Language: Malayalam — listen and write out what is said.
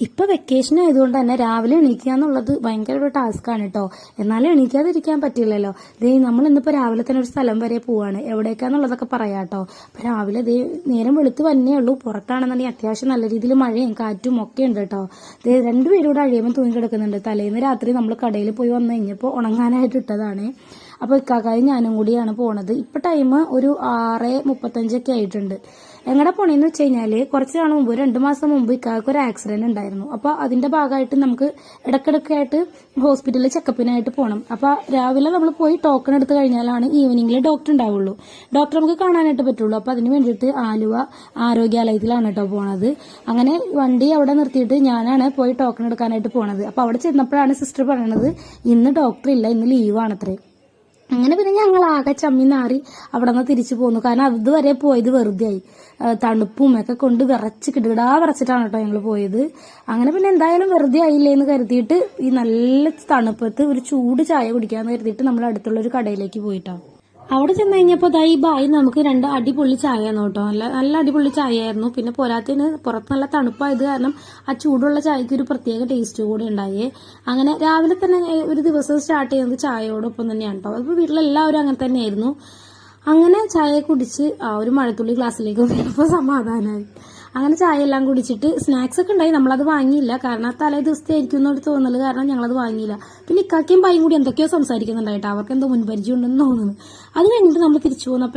ഇപ്പൊ വെക്കേഷൻ ആയതുകൊണ്ട് തന്നെ രാവിലെ എണീക്കുക എന്നുള്ളത് ഭയങ്കര ഒരു ടാസ്ക് ആണ് കേട്ടോ എന്നാലും എണീക്കാതിരിക്കാൻ പറ്റില്ലല്ലോ. ദേ നമ്മൾ ഇന്നിപ്പോ രാവിലെ തന്നെ ഒരു സ്ഥലം വരെ പോവാണ്. എവിടേക്കാന്നുള്ളതൊക്കെ പറയാം കേട്ടോ അപ്പൊ രാവിലെ ദേ നേരം വെളുത്ത് വന്നേ ഉള്ളൂ. പുറത്താണെന്നുണ്ടെങ്കിൽ അത്യാവശ്യം നല്ല രീതിയിൽ മഴയും കാറ്റും ഒക്കെ ഉണ്ട് കേട്ടോ ദേ രണ്ടുപേരും കൂടെ അഴിയുമ്പോൾ തൂങ്ങി കിടക്കുന്നുണ്ട്. തലേന്ന് രാത്രി നമ്മൾ കടയിൽ പോയി വന്നു കഴിഞ്ഞപ്പോൾ ഉണങ്ങാനായിട്ട് ഇട്ടതാണ്. അപ്പോൾ ഇക്കാക്കായും ഞാനും കൂടിയാണ് പോണത്. ഇപ്പൊ ടൈം ഒരു ആറ് മുപ്പത്തഞ്ചൊക്കെ ആയിട്ടുണ്ട്. എങ്ങടെ പോണേന്ന് വെച്ച് കഴിഞ്ഞാൽ കുറച്ച് നാൾ മുമ്പ് രണ്ടു മാസം മുമ്പ് ഇക്കാക്ക് ഒരു ആക്സിഡന്റ് ഉണ്ടായിരുന്നു. അപ്പൊ അതിന്റെ ഭാഗമായിട്ട് നമുക്ക് ഇടക്കിടക്കായിട്ട് ഹോസ്പിറ്റലിൽ ചെക്കപ്പിനായിട്ട് പോകണം അപ്പൊ രാവിലെ നമ്മൾ പോയി ടോക്കൺ എടുത്തു കഴിഞ്ഞാലാണ് ഈവനിങ്ങിൽ ഡോക്ടർ ഉണ്ടാവുള്ളൂ. ഡോക്ടർ നമുക്ക് കാണാനായിട്ട് പറ്റുള്ളൂ. അപ്പൊ അതിന് വേണ്ടിയിട്ട് ആലുവ ആരോഗ്യാലയത്തിലാണ് കേട്ടോ പോണത്. അങ്ങനെ വണ്ടി അവിടെ നിർത്തിയിട്ട് ഞാനാണ് പോയി ടോക്കൺ എടുക്കാനായിട്ട് പോണത്. അപ്പൊ അവിടെ ചെന്നപ്പോഴാണ് സിസ്റ്റർ പറയണത് ഇന്ന് ഡോക്ടർ ഇല്ല ഇന്ന് ലീവാണത്രേ അങ്ങനെ പിന്നെ ഞങ്ങൾ ആകെ ചമ്മി നാറി അവിടെ നിന്ന് തിരിച്ചു പോന്നു. കാരണം അതുവരെ പോയത് വെറുതെ ആയി തണുപ്പും ഒക്കെ കൊണ്ട് വിറച്ച് കിടുകിടാ വിറച്ചിട്ടാണ് കേട്ടോ ഞങ്ങൾ പോയത്. അങ്ങനെ പിന്നെ എന്തായാലും വെറുതെ ആയില്ലേ എന്ന് കരുതിയിട്ട് ഈ നല്ല തണുപ്പത്ത് ഒരു ചൂട് ചായ കുടിക്കാന്ന് കരുതിയിട്ട് നമ്മൾ അടുത്തുള്ള ഒരു കടയിലേക്ക് പോയിട്ടാ. അവിടെ ചെന്ന് കഴിഞ്ഞപ്പോൾ ദൈ ബായി നമുക്ക് രണ്ട് അടിപൊളി ചായ ആയിരുന്നു കേട്ടോ. നല്ല നല്ല അടിപൊളി ചായ ആയിരുന്നു പിന്നെ പോരാത്തിന് പുറത്ത് നല്ല തണുപ്പായത് കാരണം ആ ചൂടുള്ള ചായക്ക് ഒരു പ്രത്യേക ടേസ്റ്റ് കൂടി ഉണ്ടായേ. അങ്ങനെ രാവിലെ തന്നെ ഒരു ദിവസം സ്റ്റാർട്ട് ചെയ്യുന്നത് ചായയോടൊപ്പം തന്നെയാണ് കേട്ടോ. അപ്പോൾ വീട്ടിലെല്ലാവരും അങ്ങനെ തന്നെയായിരുന്നു. അങ്ങനെ ചായ കുടിച്ച് ആ ഒരു മഴത്തുള്ളി ഗ്ലാസ്സിലേക്ക് വീണപ്പോൾ സമാധാനമായി അങ്ങനെ ചായ എല്ലാം കുടിച്ചിട്ട് സ്നാക്സ് ഒക്കെ ഉണ്ടായി. നമ്മളത് വാങ്ങിയില്ല. കാരണം തലേ ദിവസത്തെ ആയിരിക്കും എന്നൊരു തോന്നൽ കാരണം ഞങ്ങളത് വാങ്ങിയില്ല. പിന്നെ ഇക്കാക്കയും പായും കൂടി എന്തൊക്കെയോ സംസാരിക്കുന്നുണ്ടായിട്ട് അവർക്ക് എന്തോ മുൻപരിചയം ഉണ്ടെന്ന് തോന്നുന്നു. അത് കഴിഞ്ഞിട്ട് നമ്മൾ തിരിച്ചു പോന്നപ്പോൾ